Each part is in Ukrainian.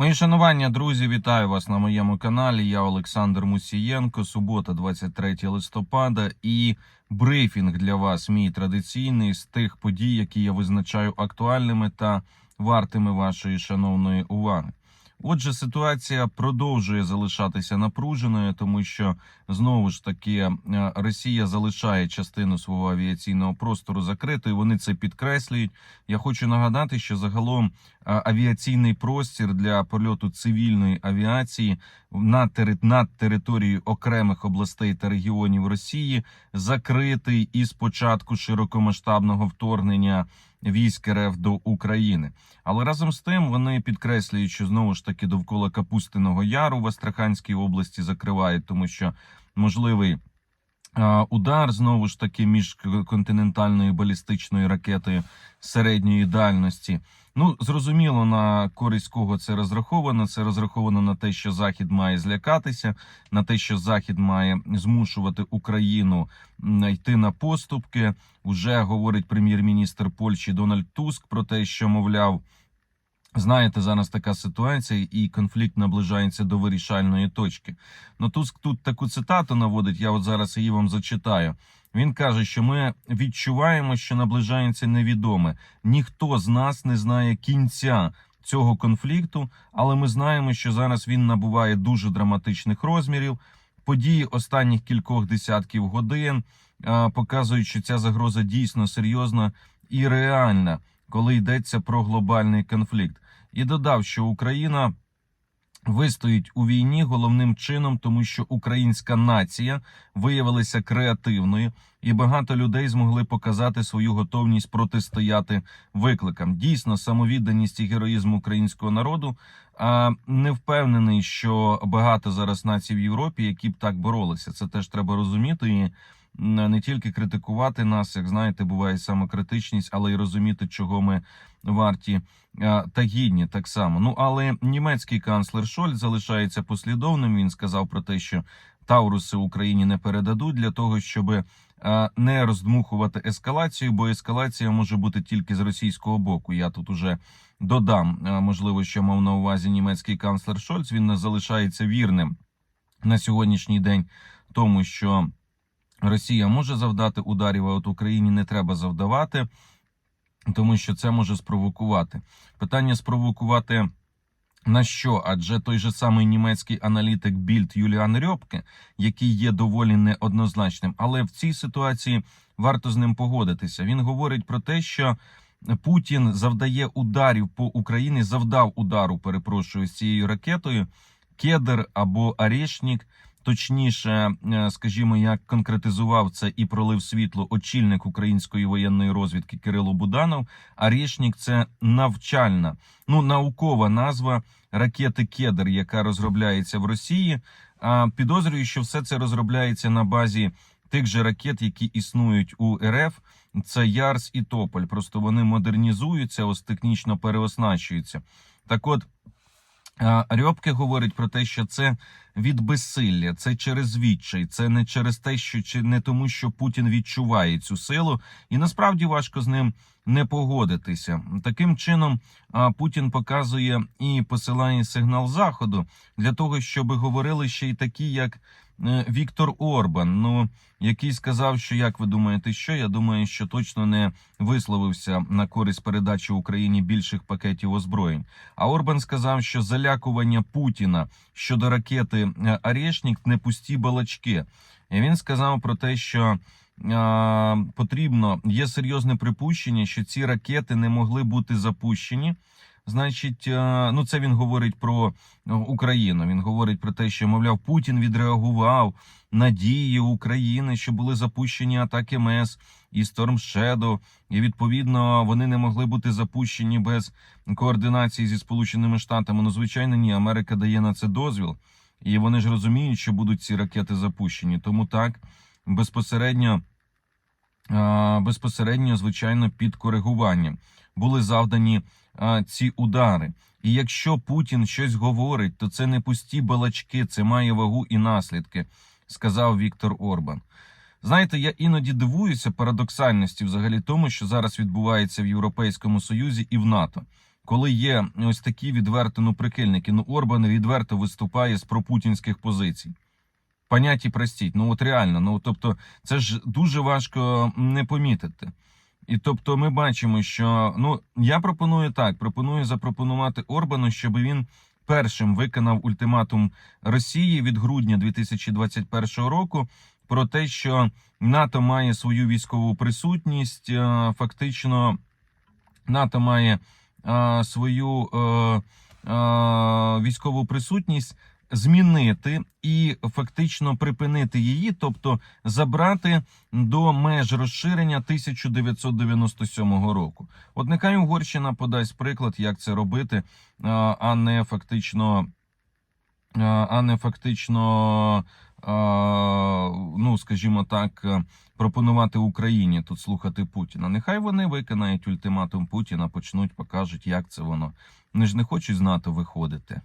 Мої шанування, друзі, вітаю вас на моєму каналі. Я Олександр Мусієнко. Субота, 23 листопада, і брифінг для вас мій традиційний з тих подій, які я визначаю актуальними та вартими вашої шановної уваги. Отже, ситуація продовжує залишатися напруженою, тому що знову ж таки е, Росія залишає частину свого авіаційного простору закритою. Вони це підкреслюють. Я хочу нагадати, що загалом авіаційний простір для польоту цивільної авіації на тери- над територією окремих областей та регіонів Росії закритий із початку широкомасштабного вторгнення військ РФ до України. Але разом з тим вони підкреслюють, що знову ж таки довкола Капустиного Яру в Астраханській області закривають, тому що можливий. Удар знову ж таки міжконтинентальною балістичною ракетою середньої дальності. Ну зрозуміло на користь кого це розраховано. Це розраховано на те, що Захід має злякатися, на те, що Захід має змушувати Україну йти на поступки. Уже говорить прем'єр-міністр Польщі Дональд Туск про те, що мовляв. Знаєте, зараз така ситуація, і конфлікт наближається до вирішальної точки. Ну Туск тут таку цитату наводить. Я от зараз її вам зачитаю. Він каже, що ми відчуваємо, що наближається невідоме. Ніхто з нас не знає кінця цього конфлікту, але ми знаємо, що зараз він набуває дуже драматичних розмірів. Події останніх кількох десятків годин показують, що ця загроза дійсно серйозна і реальна, коли йдеться про глобальний конфлікт. І додав, що Україна вистоїть у війні головним чином, тому що українська нація виявилася креативною, і багато людей змогли показати свою готовність протистояти викликам. Дійсно, самовідданість і героїзм українського народу. А не впевнений, що багато зараз націй в Європі, які б так боролися. Це теж треба розуміти і не тільки критикувати нас, як знаєте, буває самокритичність, але й розуміти, чого ми варті а, та гідні так само. Ну але німецький канцлер Шольц залишається послідовним. Він сказав про те, що Тауруси Україні не передадуть для того, щоб не роздмухувати ескалацію, бо ескалація може бути тільки з російського боку. Я тут уже додам, можливо, що мав на увазі німецький канцлер Шольц. Він залишається вірним на сьогоднішній день, тому що Росія може завдати ударів, а от Україні не треба завдавати, тому що це може спровокувати. Питання спровокувати. На що? Адже той же самий німецький аналітик Більд Юліан Рьопке, який є доволі неоднозначним, але в цій ситуації варто з ним погодитися. Він говорить про те, що Путін завдає ударів по Україні, завдав удару, перепрошую, з цією ракетою. Кедр або Арешнік, точніше, е, скажімо, як конкретизував це і пролив світло очільник української воєнної розвідки Кирило Буданов. Арешнік це навчальна, ну наукова назва ракети Кедр, яка розробляється в Росії. А підозрюю, що все це розробляється на базі тих же ракет, які існують у РФ. Це Ярс і Тополь. Просто вони модернізуються, ось технічно переоснащуються. Так от. А, Рьобке говорить про те, що це від безсилля, це через відчай, це не через те, що чи не тому, що Путін відчуває цю силу, і насправді важко з ним не погодитися. Таким чином Путін показує і посилає сигнал заходу для того, щоб говорили ще й такі, як Віктор Орбан. Ну який сказав, що як ви думаєте, що я думаю, що точно не висловився на користь передачі Україні більших пакетів озброєнь. А Орбан сказав, що залякування Путіна щодо ракети е, не пусті балачки. І він сказав про те, що е, потрібно є серйозне припущення, що ці ракети не могли бути запущені. Значить, е, ну це він говорить про е, Україну. Він говорить про те, що мовляв Путін відреагував на дії України, що були запущені атаки МС і Storm Shadow, і відповідно вони не могли бути запущені без координації зі Сполученими Штатами. Ну, звичайно, ні. Америка дає на це дозвіл, і вони ж розуміють, що будуть ці ракети запущені. Тому так безпосередньо, безпосередньо, звичайно, під коригуванням були завдані а, ці удари. І якщо Путін щось говорить, то це не пусті балачки, це має вагу і наслідки, сказав Віктор Орбан. Знаєте, я іноді дивуюся парадоксальності взагалі тому, що зараз відбувається в Європейському Союзі і в НАТО. коли є ось такі відверто ну, прихильники. Ну, Орбан відверто виступає з пропутінських позицій. Поняті простіть. Ну от реально, ну тобто, це ж дуже важко не помітити. І тобто, ми бачимо, що ну я пропоную так: пропоную запропонувати Орбану, щоб він першим виконав ультиматум Росії від грудня 2021 року про те, що НАТО має свою військову присутність. е, Фактично, НАТО має е, свою е, військову присутність змінити і фактично припинити її, тобто забрати до меж розширення 1997 року. От нехай Угорщина подасть приклад, як це робити, е, а не фактично, е, а не фактично, е, ну скажімо так, пропонувати Україні тут слухати Путіна. Нехай вони виконають ультиматум Путіна, почнуть, покажуть, як це воно. Вони ж не хочуть з НАТО виходити.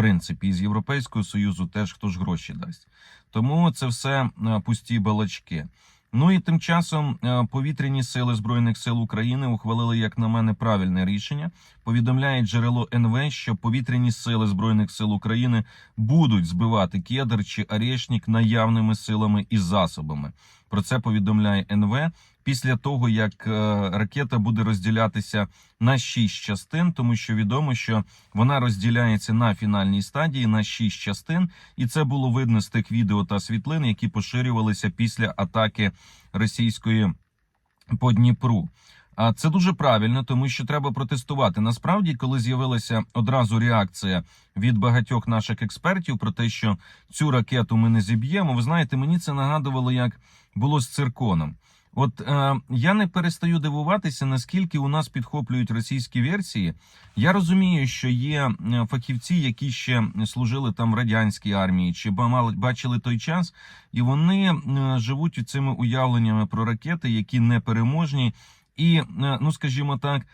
Принципі, і з Європейського Союзу теж хто ж гроші дасть. Тому це все е, пусті балачки. Ну і тим часом е, повітряні сили збройних сил України ухвалили, як на мене, правильне рішення. Повідомляє джерело НВ, що повітряні сили збройних сил України будуть збивати кедр чи Орешник наявними силами і засобами. Про це повідомляє НВ після того, як е, ракета буде розділятися на шість частин, тому що відомо, що вона розділяється на фінальній стадії на шість частин, і це було видно з тих відео та світлин, які поширювалися після атаки російської по Дніпру. А це дуже правильно, тому що треба протестувати. Насправді, коли з'явилася одразу реакція від багатьох наших експертів про те, що цю ракету ми не зіб'ємо, ви знаєте, мені це нагадувало, як було з цирконом. От е, я не перестаю дивуватися, наскільки у нас підхоплюють російські версії. Я розумію, що є е, фахівці, які ще служили там в радянській армії, чи бачили той час, і вони е, живуть цими уявленнями про ракети, які непереможні, і е, ну скажімо так.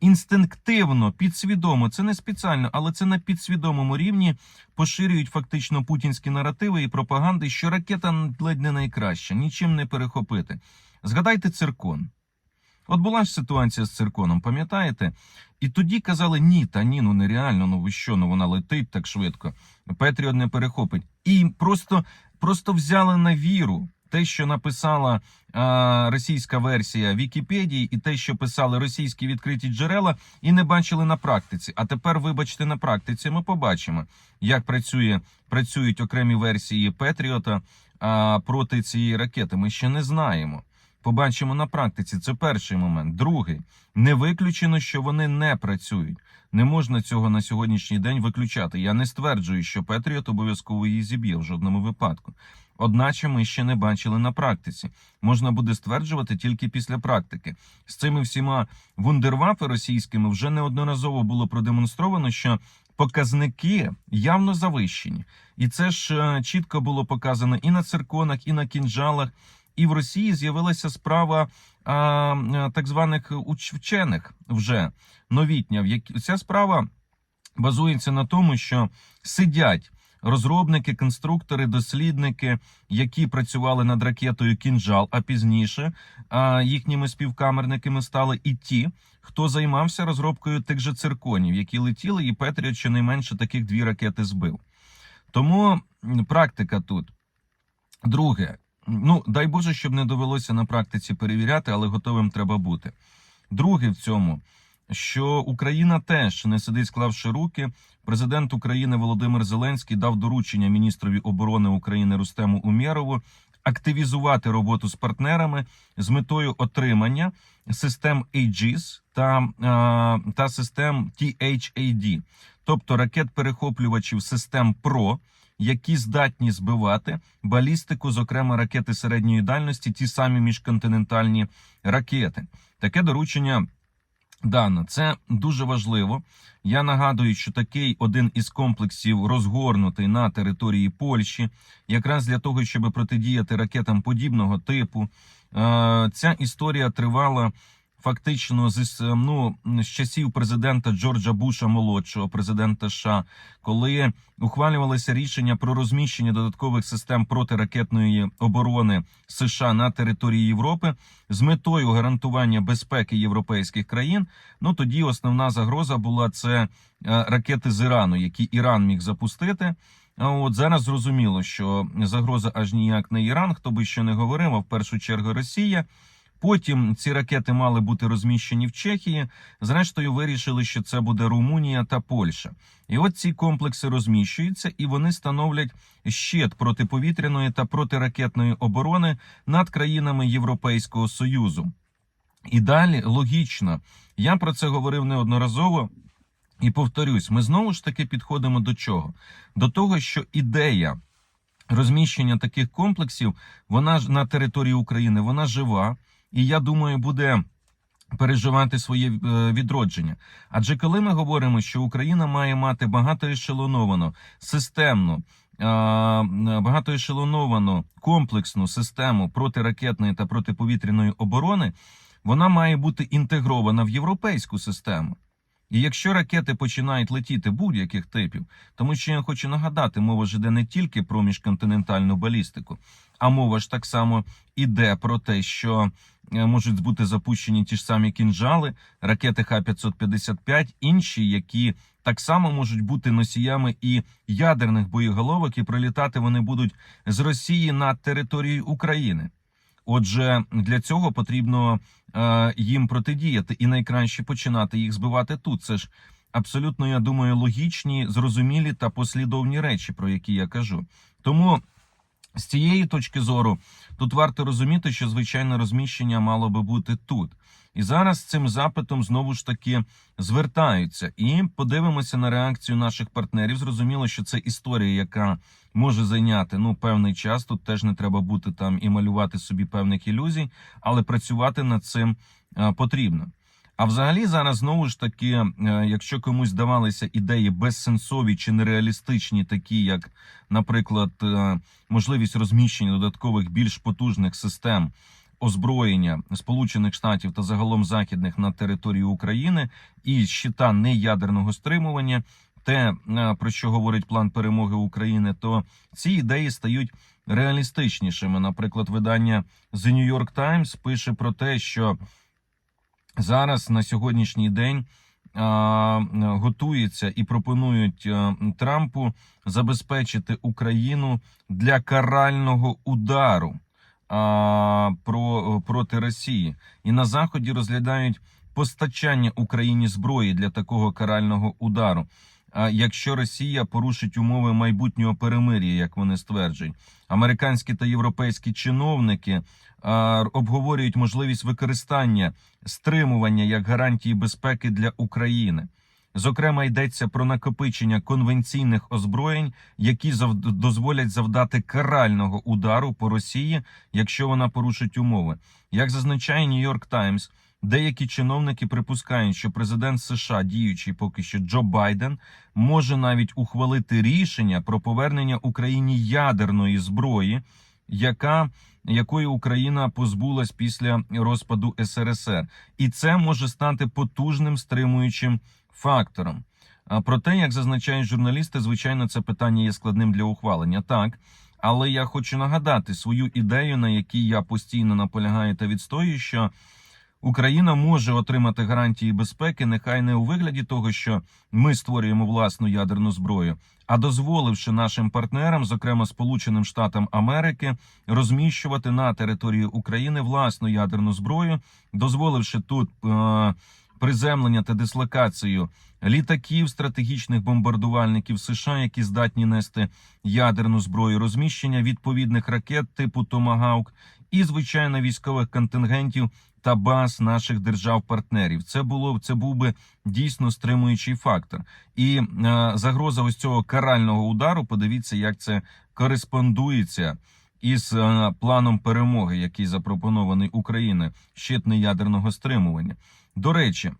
Інстинктивно, підсвідомо, це не спеціально, але це на підсвідомому рівні поширюють фактично путінські наративи і пропаганди, що ракета ледь не найкраща, нічим не перехопити. Згадайте циркон. От була ж ситуація з цирконом, пам'ятаєте? І тоді казали: ні, та ні, ну нереально, ну ви що, ну вона летить так швидко. Петріот не перехопить. І просто, просто взяли на віру те, що написала а, російська версія Вікіпедії, і те, що писали російські відкриті джерела, і не бачили на практиці. А тепер, вибачте, на практиці ми побачимо, як працює, працюють окремі версії Петріота а, проти цієї ракети. Ми ще не знаємо. Побачимо на практиці. Це перший момент. Другий не виключено, що вони не працюють. Не можна цього на сьогоднішній день виключати. Я не стверджую, що Петріот обов'язково її зіб'є в жодному випадку. Одначе ми ще не бачили на практиці. Можна буде стверджувати тільки після практики. З цими всіма вундервафи російськими вже неодноразово було продемонстровано, що показники явно завищені, і це ж е, чітко було показано і на цирконах, і на кінжалах. І в Росії з'явилася справа а, а, так званих вчених вже новітня. В які ця справа базується на тому, що сидять розробники, конструктори, дослідники, які працювали над ракетою Кінжал, а пізніше їхніми співкамерниками стали і ті, хто займався розробкою тих же цирконів, які летіли, і Петріот щонайменше таких дві ракети збив. Тому практика тут. Друге, ну дай Боже, щоб не довелося на практиці перевіряти, але готовим треба бути. Друге в цьому, що Україна теж не сидить, склавши руки. Президент України Володимир Зеленський дав доручення міністрові оборони України Рустему Умєрову активізувати роботу з партнерами з метою отримання систем Aegis та, е, та систем THAD, тобто ракет-перехоплювачів систем ПРО, які здатні збивати балістику, зокрема ракети середньої дальності, ті самі міжконтинентальні ракети. Таке доручення дано. Це дуже важливо. Я нагадую, що такий один із комплексів розгорнутий на території Польщі, якраз для того, щоб протидіяти ракетам подібного типу. Е, Ця історія тривала фактично з ну, з часів президента Джорджа Буша молодшого, президента США, коли ухвалювалися рішення про розміщення додаткових систем протиракетної оборони США на території Європи з метою гарантування безпеки європейських країн. Ну тоді основна загроза була це е, ракети з Ірану, які Іран міг запустити. От зараз зрозуміло, що загроза аж ніяк не Іран, хто би що не говорив, а в першу чергу Росія. Потім ці ракети мали бути розміщені в Чехії. Зрештою, вирішили, що це буде Румунія та Польща. І от ці комплекси розміщуються, і вони становлять щит протиповітряної та протиракетної оборони над країнами Європейського союзу. І далі логічно, я про це говорив неодноразово. І повторюсь, ми знову ж таки підходимо до чого? До того, що ідея розміщення таких комплексів, вона ж на території України, вона жива, і я думаю, буде переживати своє е, відродження. Адже коли ми говоримо, що Україна має мати багатоешелоновану, системну, багато багатоешелоновану комплексну систему протиракетної та протиповітряної оборони, вона має бути інтегрована в європейську систему. І якщо ракети починають летіти будь-яких типів, тому що я хочу нагадати, мова ж іде не тільки про міжконтинентальну балістику, а мова ж так само іде про те, що е, можуть бути запущені ті ж самі кінжали, ракети Х-555, інші, які так само можуть бути носіями і ядерних боєголовок, і прилітати вони будуть з Росії на територію України. Отже, для цього потрібно їм протидіяти, і найкраще починати їх збивати тут. Це ж абсолютно, я думаю, логічні, зрозумілі та послідовні речі, про які я кажу. Тому з цієї точки зору тут варто розуміти, що звичайне розміщення мало би бути тут. І зараз цим запитом знову ж таки звертаються і подивимося на реакцію наших партнерів. Зрозуміло, що це історія, яка може зайняти ну певний час. Тут теж не треба бути там і малювати собі певних ілюзій, але працювати над цим е, потрібно. А взагалі зараз знову ж таки, е, якщо комусь здавалися ідеї безсенсові чи нереалістичні, такі як, наприклад, е, можливість розміщення додаткових більш потужних систем озброєння Сполучених Штатів та загалом західних на території України і щита неядерного стримування, те е, про що говорить план перемоги України, то ці ідеї стають реалістичнішими. Наприклад, видання The New York Times пише про те, що зараз на сьогоднішній день готується і пропонують Трампу забезпечити Україну для карального удару про, проти Росії, і на заході розглядають постачання Україні зброї для такого карального удару. А якщо Росія порушить умови майбутнього перемир'я, як вони стверджують, американські та європейські чиновники обговорюють можливість використання стримування як гарантії безпеки для України. Зокрема, йдеться про накопичення конвенційних озброєнь, які дозволять завдати карального удару по Росії, якщо вона порушить умови. Як зазначає Нью-Йорк Таймс, деякі чиновники припускають, що президент США, діючий поки що Джо Байден, може навіть ухвалити рішення про повернення Україні ядерної зброї, яка якої Україна позбулась після розпаду СРСР, і це може стати потужним стримуючим фактором. А проте, як зазначають журналісти, звичайно, це питання є складним для ухвалення. Так, але я хочу нагадати свою ідею, на якій я постійно наполягаю та відстоюю, що Україна може отримати гарантії безпеки, нехай не у вигляді того, що ми створюємо власну ядерну зброю, а дозволивши нашим партнерам, зокрема Сполученим Штатам Америки, розміщувати на території України власну ядерну зброю, дозволивши тут. Е- приземлення та дислокацію літаків, стратегічних бомбардувальників США, які здатні нести ядерну зброю, розміщення відповідних ракет типу Томагаук і звичайно військових контингентів та баз наших держав-партнерів. Це було це був би дійсно стримуючий фактор, і е, загроза ось цього карального удару. Подивіться, як це кореспондується. Із е, планом перемоги, який запропонований Україною, щит неядерного стримування. До речі,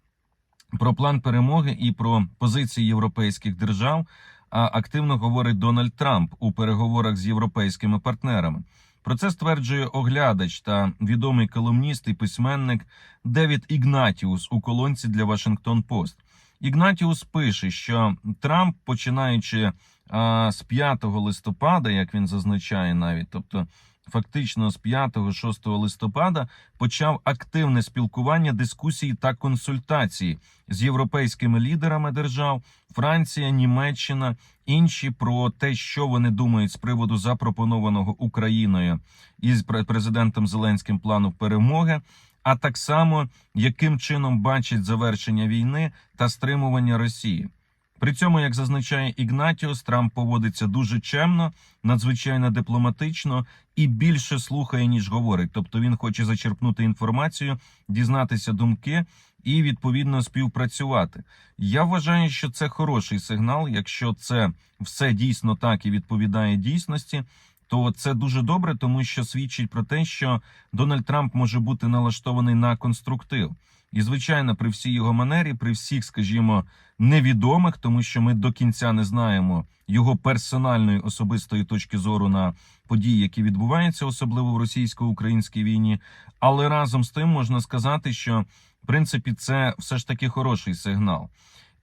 про план перемоги і про позиції європейських держав активно говорить Дональд Трамп у переговорах з європейськими партнерами. Про це стверджує оглядач та відомий колумніст і письменник Девід Ігнатіус у колонці для Вашингтон Пост. Ігнатіус пише, що Трамп, починаючи а, з 5 листопада, як він зазначає, навіть, тобто фактично з 5-6 листопада, почав активне спілкування, дискусії та консультації з європейськими лідерами держав Франція, Німеччина, інші про те, що вони думають з приводу запропонованого Україною із президентом Зеленським плану перемоги. А так само яким чином бачать завершення війни та стримування Росії. При цьому, як зазначає Ігнатіус, Трамп поводиться дуже чемно, надзвичайно дипломатично і більше слухає, ніж говорить. Тобто він хоче зачерпнути інформацію, дізнатися думки і відповідно співпрацювати. Я вважаю, що це хороший сигнал. Якщо це все дійсно так і відповідає дійсності, то це дуже добре, тому що свідчить про те, що Дональд Трамп може бути налаштований на конструктив. І, звичайно, при всій його манері, при всіх, скажімо, невідомих, тому що ми до кінця не знаємо його персональної особистої точки зору на події, які відбуваються, особливо в російсько-українській війні. Але разом з тим можна сказати, що в принципі це все ж таки хороший сигнал.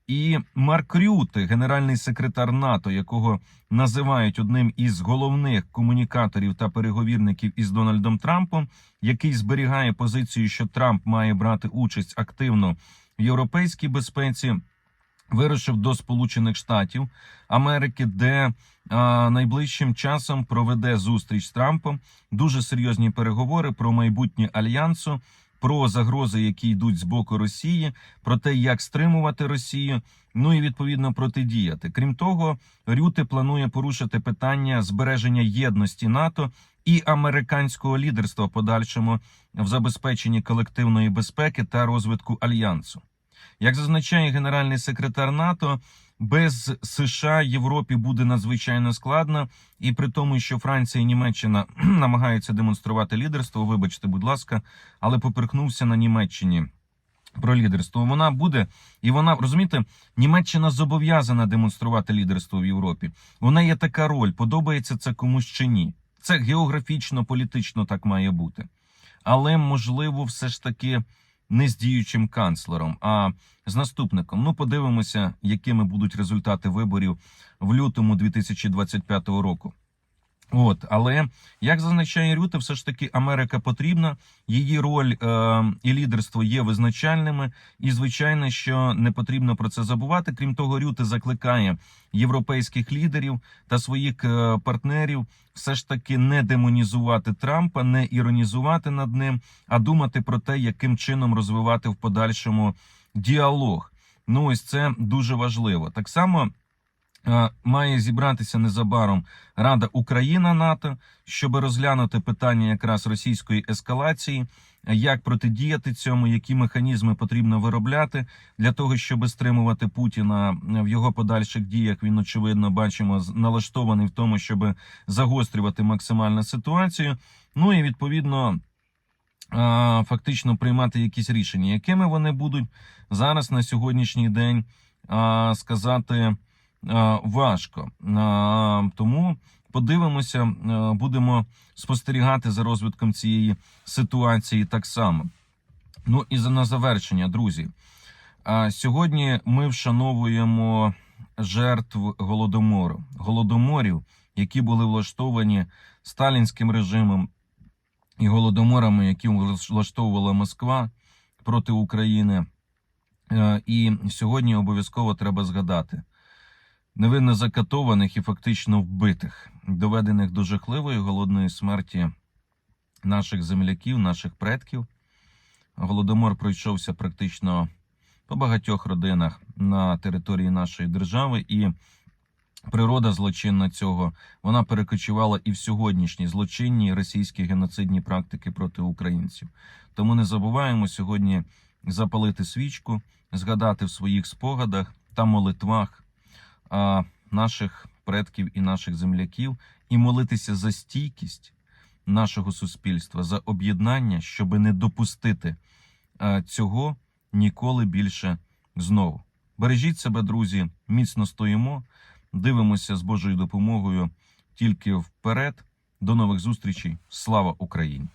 І Марк Рюте, генеральний секретар НАТО, якого називають одним із головних комунікаторів та переговірників із Дональдом Трампом, який зберігає позицію, що Трамп має брати участь активно в європейській безпеці, вирушив до Сполучених Штатів Америки, де а, найближчим часом проведе зустріч з Трампом. Дуже серйозні переговори про майбутнє альянсу. Про загрози, які йдуть з боку Росії, про те, як стримувати Росію, ну і відповідно протидіяти. Крім того, Рюте планує порушити питання збереження єдності НАТО і американського лідерства в подальшому в забезпеченні колективної безпеки та розвитку альянсу. Як зазначає генеральний секретар НАТО, без США Європі буде надзвичайно складно, і при тому, що Франція і Німеччина намагаються демонструвати лідерство, вибачте, будь ласка, але поперхнувся на Німеччині. Про лідерство вона буде, і вона розумієте, Німеччина зобов'язана демонструвати лідерство в Європі. Вона є така роль, подобається це комусь чи ні. Це географічно, політично так має бути. Але можливо, все ж таки не з діючим канцлером, а з наступником. Ну, подивимося, якими будуть результати виборів в лютому 2025 року. От, але як зазначає Рюте, все ж таки Америка потрібна, її роль е, і лідерство є визначальними, і звичайно, що не потрібно про це забувати. Крім того, Рюте закликає європейських лідерів та своїх е, партнерів все ж таки не демонізувати Трампа, не іронізувати над ним, а думати про те, яким чином розвивати в подальшому діалог. Ну ось це дуже важливо. Так само. Е, Має зібратися незабаром Рада Україна НАТО, щоб розглянути питання якраз російської ескалації, як протидіяти цьому, які механізми потрібно виробляти для того, щоб стримувати Путіна в його подальших діях. Він очевидно бачимо налаштований в тому, щоб загострювати максимально ситуацію. Ну і відповідно. е, Фактично приймати якісь рішення, якими вони будуть зараз на сьогоднішній день е, сказати важко. Е, Тому подивимося, е, будемо спостерігати за розвитком цієї ситуації так само. Ну і на завершення, друзі. Сьогодні ми вшановуємо жертв голодомору, голодоморів, які були влаштовані сталінським режимом і голодоморами, які влаштовувала Москва проти України. Е, І сьогодні обов'язково треба згадати невинно закатованих і фактично вбитих, доведених до жахливої голодної смерті наших земляків, наших предків. Голодомор пройшовся практично по багатьох родинах на території нашої держави, і природа злочинна цього вона перекочувала і в сьогоднішні злочинні російські геноцидні практики проти українців. Тому не забуваємо сьогодні запалити свічку, згадати в своїх спогадах та молитвах а, наших предків і наших земляків, і молитися за стійкість нашого суспільства, за об'єднання, щоб не допустити цього ніколи більше знову. Бережіть себе, друзі, міцно стоїмо, дивимося з Божою допомогою тільки вперед До нових зустрічей. Слава Україні!